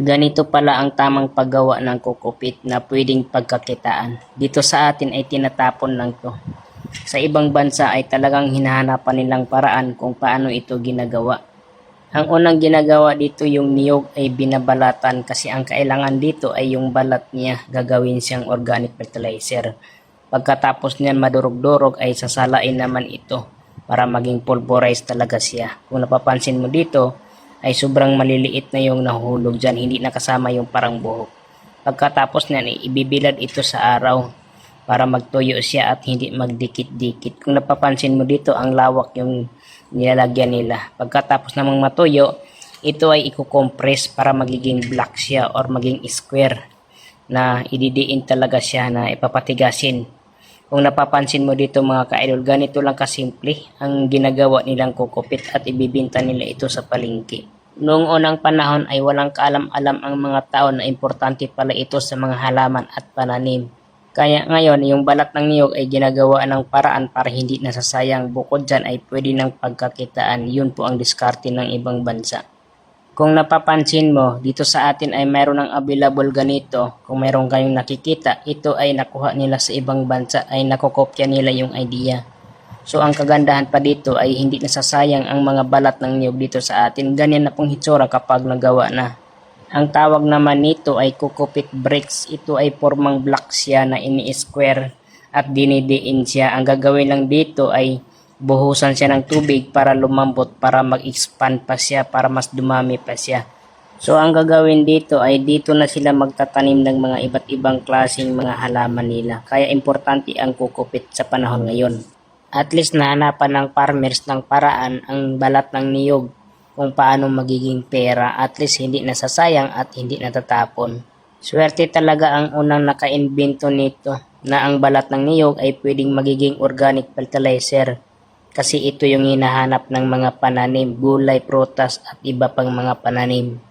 Ganito pala ang tamang paggawa ng kukupit na pwedeng pagkakitaan. Dito sa atin ay tinatapon lang to. Sa ibang bansa ay talagang hinahanapan nilang paraan kung paano ito ginagawa. Ang unang ginagawa dito yung niyog ay binabalatan kasi ang kailangan dito ay yung balat niya gagawin siyang organic fertilizer. Pagkatapos niyan madurog-durog ay sasalain naman ito para maging pulverized talaga siya. Kung napapansin mo dito ay sobrang maliliit na yung nahuhulog dyan, hindi nakasama yung parang buhok. Pagkatapos niyan ay ibibilad ito sa araw para magtuyo siya at hindi magdikit-dikit. Kung napapansin mo dito, ang lawak yung nilalagyan nila. Pagkatapos namang matuyo, ito ay i-compress para magiging black siya or maging square na ididiin talaga siya na ipapatigasin. Kung napapansin mo dito mga ka-idol, ganito lang kasimple ang ginagawa nilang kukupit at ibibinta nila ito sa palengke. Noong unang panahon ay walang kaalam-alam ang mga tao na importante pala ito sa mga halaman at pananim. Kaya ngayon, yung balat ng niyog ay ginagawa ng paraan para hindi nasasayang. Bukod dyan ay pwede ng pagkakitaan. Yun po ang diskarte ng ibang bansa. Kung napapansin mo, dito sa atin ay mayroon ng available ganito. Kung mayroon kayong nakikita, ito ay nakuha nila sa ibang bansa, ay nakokopya nila yung idea. So ang kagandahan pa dito ay hindi nasasayang ang mga balat ng niyog dito sa atin. Ganyan na pong hitsura kapag nagawa na. Ang tawag naman nito ay kukupit bricks. Ito ay formang block siya na ini-square at dinidiin siya. Ang gagawin lang dito ay buhusan siya ng tubig para lumambot, para mag-expand pa siya, para mas dumami pa siya. So ang gagawin dito ay dito na sila magtatanim ng mga iba't ibang klaseng mga halaman nila. Kaya importante ang kukupit sa panahon ngayon. At least nahanapan ng farmers ng paraan ang balat ng niyog kung paano magiging pera at least hindi nasasayang at hindi natatapon. Swerte talaga ang unang naka-invento nito na ang balat ng niyog ay pwedeng magiging organic fertilizer kasi ito yung hinahanap ng mga pananim, gulay, prutas at iba pang mga pananim.